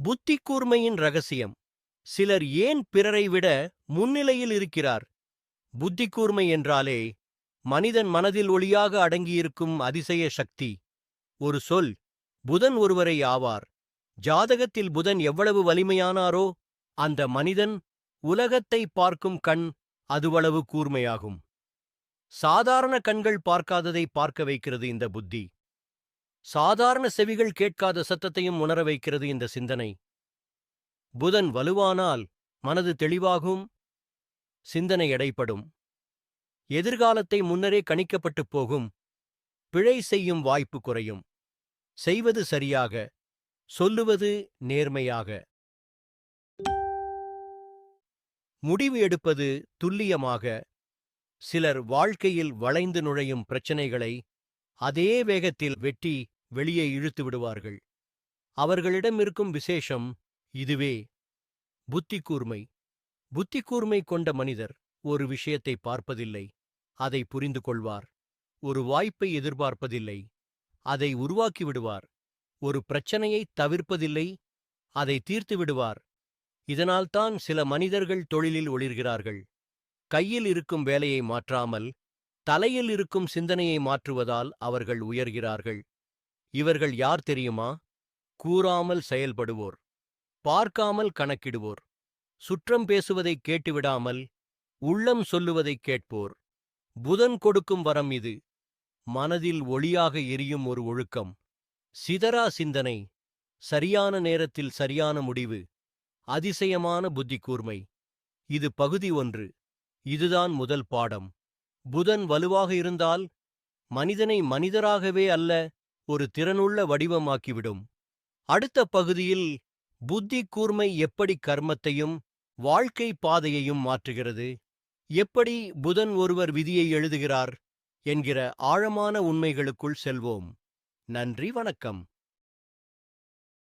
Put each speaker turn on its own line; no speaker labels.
புத்தி கூர்மையின் ரகசியம். சிலர் ஏன் பிறரை விட முன்னிலையில் இருக்கிறார்? புத்தி கூர்மை என்றாலே மனிதன் மனதில் ஒளியாக அடங்கியிருக்கும் அதிசய சக்தி. ஒரு சொல் புதன் ஒருவரை ஆவார். ஜாதகத்தில் புதன் எவ்வளவு வலிமையானாரோ அந்த மனிதன் உலகத்தை பார்க்கும் கண் அதுவளவு கூர்மையாகும். சாதாரண கண்கள் பார்க்காததை பார்க்க வைக்கிறது இந்த புத்தி. சாதாரண செவிகள் கேட்காத சத்தத்தையும் உணர வைக்கிறது இந்த சிந்தனை. புதன் வலுவானால் மனது தெளிவாகும் சிந்தனை எடைப்படும் எதிர்காலத்தை முன்னரே கணிக்கப்பட்டுப் போகும். பிழை செய்யும் வாய்ப்பு குறையும். செய்வது சரியாக சொல்லுவது நேர்மையாக. முடிவு எடுப்பது துல்லியமாக. சிலர் வாழ்க்கையில் வளைந்து நுழையும் பிரச்சினைகளை அதே வேகத்தில் வெட்டி வெளியே இழுத்து விடுவார்கள். அவர்களிடம் இருக்கும் விசேஷம் இதுவே. புத்தி கூர்மை புத்தி கூர்மை கொண்ட மனிதர் ஒரு விஷயத்தை பார்ப்பதில்லை அதை புரிந்து கொள்வார். ஒரு வாய்ப்பை எதிர்பார்ப்பதில்லை அதை உருவாக்கி விடுவார். ஒரு பிரச்சனையை தவிர்ப்பதில்லை அதை தீர்த்து விடுவார். இதனால்தான் சில மனிதர்கள் தொழிலில் ஒளிர்கிறார்கள். கையில் இருக்கும் வேலையை மாற்றாமல் தலையில் இருக்கும் சிந்தனையை மாற்றுவதால் அவர்கள் உயர்கிறார்கள். இவர்கள் யார் தெரியுமா? கூறாமல் செயல்படுவோர். பார்க்காமல் கணக்கிடுவோர். சுற்றம் பேசுவதைக் கேட்டுவிடாமல் உள்ளம் சொல்லுவதைக் கேட்போர். புதன் கொடுக்கும் வரம் இது. மனதில் ஒளியாக எரியும் ஒரு ஒழுக்கம். சிதறா சிந்தனை. சரியான நேரத்தில் சரியான முடிவு. அதிசயமான புத்தி கூர்மை இது பகுதி ஒன்று. இதுதான் முதல் பாடம். புதன் வலுவாக இருந்தால் மனிதனை மனிதராகவே அல்ல ஒரு திறனுள்ள வடிவமாக்கிவிடும். அடுத்த பகுதியில் புத்தி கூர்மை எப்படி கர்மத்தையும் வாழ்க்கை பாதையையும் மாற்றுகிறது? எப்படி புதன் ஒருவர் விதியை எழுதுகிறார்? என்கிற ஆழமான உண்மைகளுக்குள் செல்வோம். நன்றி வணக்கம்.